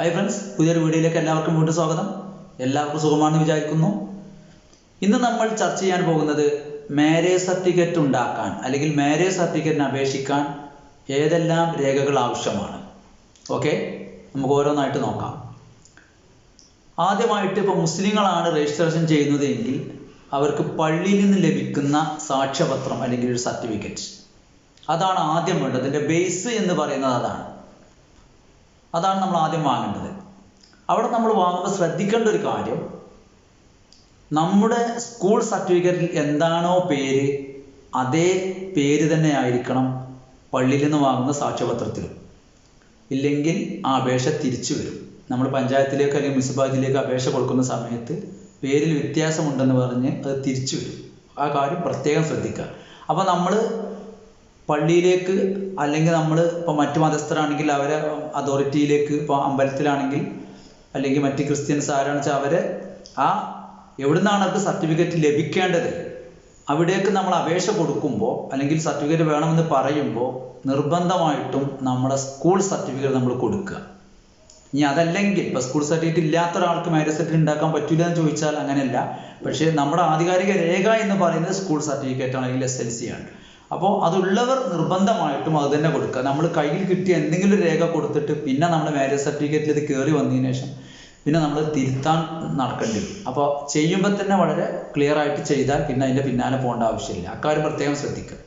Hi friends പുതിയൊരു വീഡിയോയിലേക്ക് എല്ലാവർക്കും വീണ്ടും സ്വാഗതം. എല്ലാവർക്കും സുഖമാണെന്ന് വിചാരിക്കുന്നു. ഇന്ന് നമ്മൾ ചർച്ച ചെയ്യാൻ പോകുന്നത് മാരേജ് സർട്ടിഫിക്കറ്റ് ഉണ്ടാക്കാൻ അല്ലെങ്കിൽ മാരേജ് സർട്ടിഫിക്കറ്റിന് അപേക്ഷിക്കാൻ ഏതെല്ലാം രേഖകൾ ആവശ്യമാണ്. ഓക്കെ നമുക്ക് ഓരോന്നായിട്ട് നോക്കാം. ആദ്യമായിട്ട് ഇപ്പോൾ മുസ്ലിങ്ങളാണ് രജിസ്ട്രേഷൻ ചെയ്യുന്നത് എങ്കിൽ അവർക്ക് പള്ളിയിൽ നിന്ന് ലഭിക്കുന്ന സാക്ഷ്യപത്രം അല്ലെങ്കിൽ ഒരു സർട്ടിഫിക്കറ്റ് അതാണ് ആദ്യം വേണ്ടത്. അതിന്റെ ബേസ് എന്ന് പറയുന്നത് അതാണ്. അതാണ് നമ്മൾ ആദ്യം വാങ്ങേണ്ടത്. അവിടെ നമ്മൾ വാങ്ങുമ്പോൾ ശ്രദ്ധിക്കേണ്ട ഒരു കാര്യം നമ്മുടെ സ്കൂൾ സർട്ടിഫിക്കറ്റിൽ എന്താണോ പേര് അതേ പേര് തന്നെ ആയിരിക്കണം പള്ളിയിൽ നിന്ന് വാങ്ങുന്ന സാക്ഷ്യപത്രത്തിലും ഇല്ലെങ്കിൽ ആ അപേക്ഷ തിരിച്ചു വരും. നമ്മൾ പഞ്ചായത്തിലേക്ക് അല്ലെങ്കിൽ മുനിസിപ്പാലിറ്റിയിലേക്ക് അപേക്ഷ കൊടുക്കുന്ന സമയത്ത് പേരിൽ വ്യത്യാസമുണ്ടെന്ന് പറഞ്ഞ് അത് തിരിച്ചു വരും. ആ കാര്യം പ്രത്യേകം ശ്രദ്ധിക്കുക. അപ്പോൾ നമ്മൾ പള്ളിയിലേക്ക് അല്ലെങ്കിൽ നമ്മൾ ഇപ്പോൾ മറ്റു മതസ്ഥരാണെങ്കിൽ അവരെ അതോറിറ്റിയിലേക്ക് ഇപ്പോൾ അമ്പലത്തിലാണെങ്കിൽ അല്ലെങ്കിൽ മറ്റ് ക്രിസ്ത്യൻസ് ആരാണെന്ന് വെച്ചാൽ അവരെ ആ എവിടുന്നാണ് അവർക്ക് സർട്ടിഫിക്കറ്റ് ലഭിക്കേണ്ടത്? അവിടേക്ക് നമ്മൾ അപേക്ഷ കൊടുക്കുമ്പോൾ അല്ലെങ്കിൽ സർട്ടിഫിക്കറ്റ് വേണമെന്ന് പറയുമ്പോൾ നിർബന്ധമായിട്ടും നമ്മുടെ സ്കൂൾ സർട്ടിഫിക്കറ്റ് നമ്മൾ കൊടുക്കുക. ഇനി അതല്ലെങ്കിൽ ഇപ്പോൾ സ്കൂൾ സർട്ടിഫിക്കറ്റ് ഇല്ലാത്ത ഒരാൾക്ക് മാരേജ് സർട്ടിഫിക്കറ്റ് ഉണ്ടാക്കാൻ പറ്റില്ല എന്ന് ചോദിച്ചാൽ അങ്ങനെയല്ല. പക്ഷേ നമ്മുടെ ആധികാരിക രേഖ എന്ന് പറയുന്നത് സ്കൂൾ സർട്ടിഫിക്കറ്റ് ആണെങ്കിൽ എസ് എൽ സി ആണ്. അപ്പോൾ അതുള്ളവർ നിർബന്ധമായിട്ടും അത് തന്നെ കൊടുക്കുക. നമ്മൾ കയ്യിൽ കിട്ടിയ എന്തെങ്കിലും ഒരു രേഖ കൊടുത്തിട്ട് പിന്നെ നമ്മുടെ മാരേജ് സർട്ടിഫിക്കറ്റിൽ ഇത് കയറി വന്നതിന് ശേഷം പിന്നെ നമ്മൾ തിരുത്താൻ നടക്കേണ്ടി വരും. അപ്പോൾ ചെയ്യുമ്പോൾ തന്നെ വളരെ ക്ലിയർ ആയിട്ട് ചെയ്താൽ പിന്നെ അതിന്റെ പിന്നാലെ പോകേണ്ട ആവശ്യമില്ല. അക്കാര്യം പ്രത്യേകം ശ്രദ്ധിക്കുക.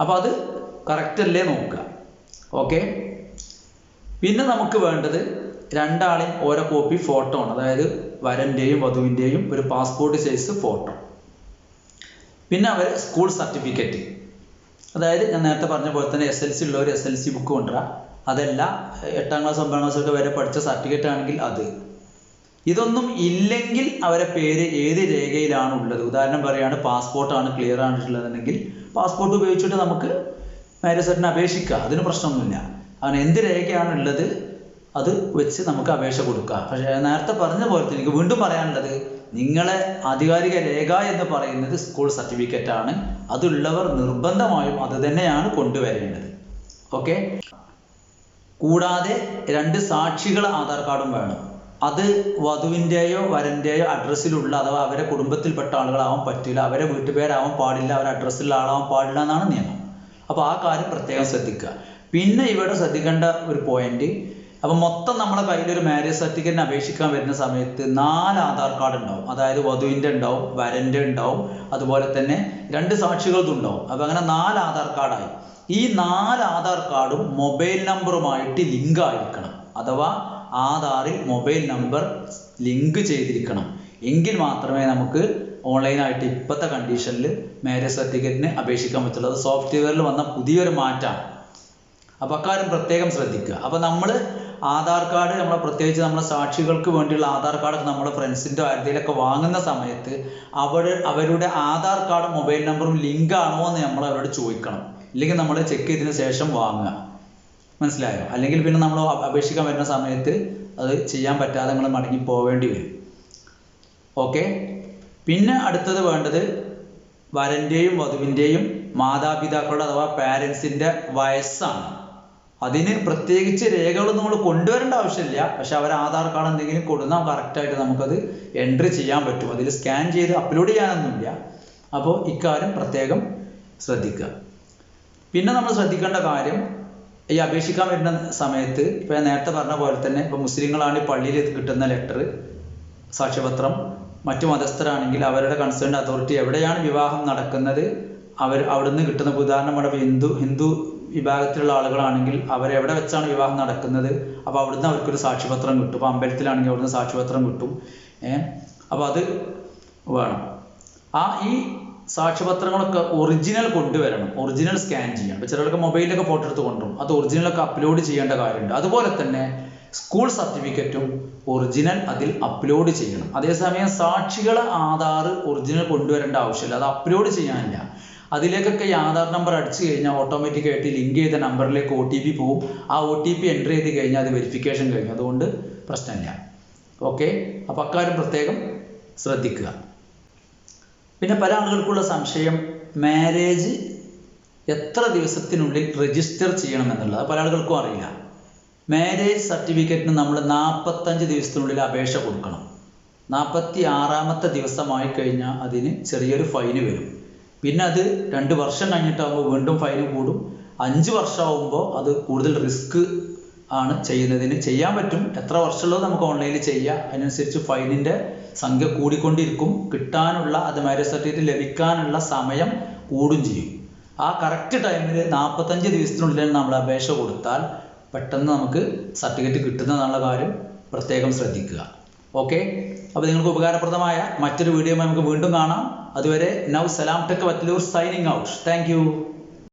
അപ്പോൾ അത് കറക്റ്റ് അല്ലേ നോക്കുക. ഓക്കെ? പിന്നെ നമുക്ക് വേണ്ടത് രണ്ടാളെയും ഓരോ കോപ്പി ഫോട്ടോ ആണ്. അതായത് വരന്റെയും വധുവിന്റെയും ഒരു പാസ്പോർട്ട് സൈസ് ഫോട്ടോ പിന്നെ അവർ സ്കൂൾ സർട്ടിഫിക്കറ്റ് അതായത് ഞാൻ നേരത്തെ പറഞ്ഞ പോലെ തന്നെ എസ് എൽ സി ഉള്ളവർ എസ് എൽ സി ബുക്ക് കൊണ്ടുവരാം. അതല്ല എട്ടാം ക്ലാസ് ഒമ്പതാം ക്ലാസ് ഒക്കെ വരെ പഠിച്ച സർട്ടിഫിക്കറ്റ് ആണെങ്കിൽ അത്. ഇതൊന്നും ഇല്ലെങ്കിൽ അവരെ പേര് ഏത് രേഖയിലാണ് ഉള്ളത്? ഉദാഹരണം പറയുകയാണ് പാസ്പോർട്ടാണ് ക്ലിയർ ആയിട്ടുള്ളതെങ്കിൽ പാസ്പോർട്ട് ഉപയോഗിച്ചിട്ട് നമുക്ക് മാരേജ് സർട്ടിന് അപേക്ഷിക്കാം. അതിന് പ്രശ്നമൊന്നുമില്ല. അങ്ങനെ എന്ത് രേഖയാണ് ഉള്ളത് അത് വെച്ച് നമുക്ക് അപേക്ഷ കൊടുക്കാം. പക്ഷേ നേരത്തെ പറഞ്ഞ പോലെ തന്നെ എനിക്ക് വീണ്ടും പറയാനുള്ളത് നിങ്ങളെ ആധികാരിക രേഖ എന്ന് പറയുന്നത് സ്കൂൾ സർട്ടിഫിക്കറ്റ് ആണ്. അതുള്ളവർ നിർബന്ധമായും അത് തന്നെയാണ് കൊണ്ടുവരേണ്ടത്. ഓക്കെ കൂടാതെ രണ്ട് സാക്ഷികൾ ആധാർ കാർഡും വേണം. അത് വധുവിന്റെയോ വരന്റെയോ അഡ്രസ്സിലുള്ള അഥവാ അവരെ കുടുംബത്തിൽപ്പെട്ട ആളുകളാവാൻ പറ്റില്ല അവരെ വീട്ടുപേരാവാൻ പാടില്ല അവരെ അഡ്രസ്സിലുള്ള ആളാവാൻ പാടില്ല എന്നാണ് നിയമം. അപ്പോൾ ആ കാര്യം പ്രത്യേകം ശ്രദ്ധിക്കുക. പിന്നെ ഇവിടെ ശ്രദ്ധിക്കേണ്ട ഒരു പോയിന്റ് അപ്പം മൊത്തം നമ്മുടെ കയ്യിൽ ഒരു മാരേജ് സർട്ടിഫിക്കറ്റിന് അപേക്ഷിക്കാൻ വരുന്ന സമയത്ത് നാല് ആധാർ കാർഡ് ഉണ്ടാവും. അതായത് വധുവിന്റെ ഉണ്ടാവും വരന്റെ ഉണ്ടാവും അതുപോലെ തന്നെ രണ്ട് സാക്ഷികളതും ഉണ്ടാവും. അപ്പം അങ്ങനെ നാല് ആധാർ കാർഡായി ഈ നാല് ആധാർ കാർഡും മൊബൈൽ നമ്പറുമായിട്ട് ലിങ്ക് ആയിരിക്കണം. അഥവാ ആധാറിൽ മൊബൈൽ നമ്പർ ലിങ്ക് ചെയ്തിരിക്കണം. എങ്കിൽ മാത്രമേ നമുക്ക് ഓൺലൈനായിട്ട് ഇപ്പോഴത്തെ കണ്ടീഷനിൽ മാരേജ് സർട്ടിഫിക്കറ്റിന് അപേക്ഷിക്കാൻ പറ്റുള്ളൂ. അത് സോഫ്റ്റ്വെയറിൽ വന്ന പുതിയൊരു മാറ്റമാണ്. അപ്പോൾ അക്കാര്യം പ്രത്യേകം ശ്രദ്ധിക്കുക. അപ്പോൾ നമ്മൾ ആധാർ കാർഡ് നമ്മൾ പ്രത്യേകിച്ച് നമ്മളെ സാക്ഷികൾക്ക് വേണ്ടിയുള്ള ആധാർ കാർഡ് നമ്മുടെ ഫ്രണ്ട്സിന്റെ ആരുടെയിലൊക്കെ വാങ്ങുന്ന സമയത്ത് അവർ അവരുടെ ആധാർ കാർഡ് മൊബൈൽ നമ്പറും ലിങ്ക് ആണോ എന്ന് നമ്മൾ അവരോട് ചോദിക്കണം. ഇല്ലെങ്കിൽ നമ്മൾ ചെക്ക് ചെയ്തതിന് ശേഷം വാങ്ങുക. മനസ്സിലായോ? അല്ലെങ്കിൽ പിന്നെ നമ്മൾ അപേക്ഷിക്കാൻ വരുന്ന സമയത്ത് അത് ചെയ്യാൻ പറ്റാതെ നമ്മൾ മടങ്ങി പോവേണ്ടി വരും. ഓക്കെ? പിന്നെ അടുത്തത് വേണ്ടത് വരന്റെയും വധുവിന്റെയും മാതാപിതാക്കളുടെ അഥവാ പാരൻസിന്റെ വയസ്സാണ്. അതിന് പ്രത്യേകിച്ച് രേഖകളൊന്നും നമ്മൾ കൊണ്ടുവരേണ്ട ആവശ്യമില്ല. പക്ഷെ അവർ ആധാർ കാർഡ് എന്തെങ്കിലും കൊടുന്നാൽ കറക്റ്റായിട്ട് നമുക്കത് എൻട്രി ചെയ്യാൻ പറ്റും. അതിൽ സ്കാൻ ചെയ്ത് അപ്ലോഡ് ചെയ്യാനൊന്നുമില്ല. അപ്പോൾ ഇക്കാര്യം പ്രത്യേകം ശ്രദ്ധിക്കുക. പിന്നെ നമ്മൾ ശ്രദ്ധിക്കേണ്ട കാര്യം ഈ അപേക്ഷിക്കാൻ വരുന്ന സമയത്ത് ഇപ്പോൾ നേരത്തെ പറഞ്ഞ പോലെ തന്നെ ഇപ്പോൾ മുസ്ലിങ്ങളാണ് പള്ളിയിൽ കിട്ടുന്ന ലെറ്റർ സാക്ഷ്യപത്രം മറ്റു മതസ്ഥരാണെങ്കിൽ അവരുടെ കൺസേൺ അതോറിറ്റി എവിടെയാണ് വിവാഹം നടക്കുന്നത്? അവർ അവിടുന്ന് കിട്ടുന്ന ഉദാഹരണം ഇവിടെ ഹിന്ദു ഹിന്ദു വിഭാഗത്തിലുള്ള ആളുകളാണെങ്കിൽ അവരെവിടെ വെച്ചാണ് വിവാഹം നടക്കുന്നത്? അപ്പോൾ അവിടുന്ന് അവർക്കൊരു സാക്ഷ്യപത്രം കിട്ടും. അപ്പോൾ അമ്പലത്തിലാണെങ്കിൽ അവിടുന്ന് സാക്ഷ്യപത്രം കിട്ടും. ഏഹ് അപ്പോൾ അത് വേണം. ആ ഈ സാക്ഷ്യപത്രങ്ങളൊക്കെ ഒറിജിനൽ കൊണ്ടുവരണം. ഒറിജിനൽ സ്കാൻ ചെയ്യണം ഇപ്പോൾ ചിലർക്ക് മൊബൈലിലൊക്കെ ഫോട്ടോ എടുത്ത് കൊണ്ടുവരും. അത് ഒറിജിനലൊക്കെ അപ്ലോഡ് ചെയ്യേണ്ട കാര്യമുണ്ട്. അതുപോലെ തന്നെ സ്കൂൾ സർട്ടിഫിക്കറ്റും ഒറിജിനൽ അതിൽ അപ്ലോഡ് ചെയ്യണം. അതേസമയം സാക്ഷികളെ ആധാർ ഒറിജിനൽ കൊണ്ടുവരേണ്ട ആവശ്യമില്ല. അത് അപ്ലോഡ് ചെയ്യാനില്ല. അതിലേക്കൊക്കെ ഈ ആധാർ നമ്പർ അടിച്ചു കഴിഞ്ഞാൽ ഓട്ടോമാറ്റിക്കായിട്ട് ലിങ്ക് ചെയ്ത നമ്പറിലേക്ക് ഒ ടി പി പോവും. ആ ഒ ടി പി എന്റർ ചെയ്ത് കഴിഞ്ഞാൽ അത് വെരിഫിക്കേഷൻ കഴിഞ്ഞു. അതുകൊണ്ട് പ്രശ്നമില്ല. ഓക്കെ അപ്പോൾ അക്കാര്യം പ്രത്യേകം ശ്രദ്ധിക്കുക. പിന്നെ പല ആളുകൾക്കുള്ള സംശയം മാരേജ് എത്ര ദിവസത്തിനുള്ളിൽ രജിസ്റ്റർ ചെയ്യണം എന്നുള്ളത് പല ആളുകൾക്കും അറിയില്ല. മാരേജ് സർട്ടിഫിക്കറ്റിന് നമ്മൾ നാൽപ്പത്തഞ്ച് ദിവസത്തിനുള്ളിൽ അപേക്ഷ കൊടുക്കണം. നാൽപ്പത്തി ആറാമത്തെ ദിവസമായി കഴിഞ്ഞാൽ അതിന് ചെറിയൊരു ഫൈന് വരും. പിന്നെ അത് രണ്ട് വർഷം കഴിഞ്ഞിട്ടാകുമ്പോൾ വീണ്ടും ഫൈൻ കൂടും. അഞ്ച് വർഷമാകുമ്പോൾ അത് കൂടുതൽ റിസ്ക് ആണ് ചെയ്യുന്നതിന്. ചെയ്യാൻ പറ്റും. എത്ര വർഷമുള്ളത് നമുക്ക് ഓൺലൈനിൽ ചെയ്യാം. അതിനനുസരിച്ച് ഫൈനിന്റെ സംഖ്യ കൂടിക്കൊണ്ടിരിക്കും. കിട്ടാനുള്ള അത് മാരേജ് സർട്ടിഫിക്കറ്റ് ലഭിക്കാനുള്ള സമയം കൂടും ചെയ്യും. ആ കറക്റ്റ് ടൈമിൽ നാൽപ്പത്തഞ്ച് ദിവസത്തിനുള്ളിൽ നമ്മൾ അപേക്ഷ കൊടുത്താൽ പെട്ടെന്ന് നമുക്ക് സർട്ടിഫിക്കറ്റ് കിട്ടുന്നതാണുള്ള കാര്യം പ്രത്യേകം ശ്രദ്ധിക്കുക. ഓക്കെ അപ്പോൾ നിങ്ങൾക്ക് ഉപകാരപ്രദമായ മറ്റൊരു വീഡിയോ നമുക്ക് വീണ്ടും കാണാം. അതുവരെ നൗ സലാം tech Vatlur signing out thank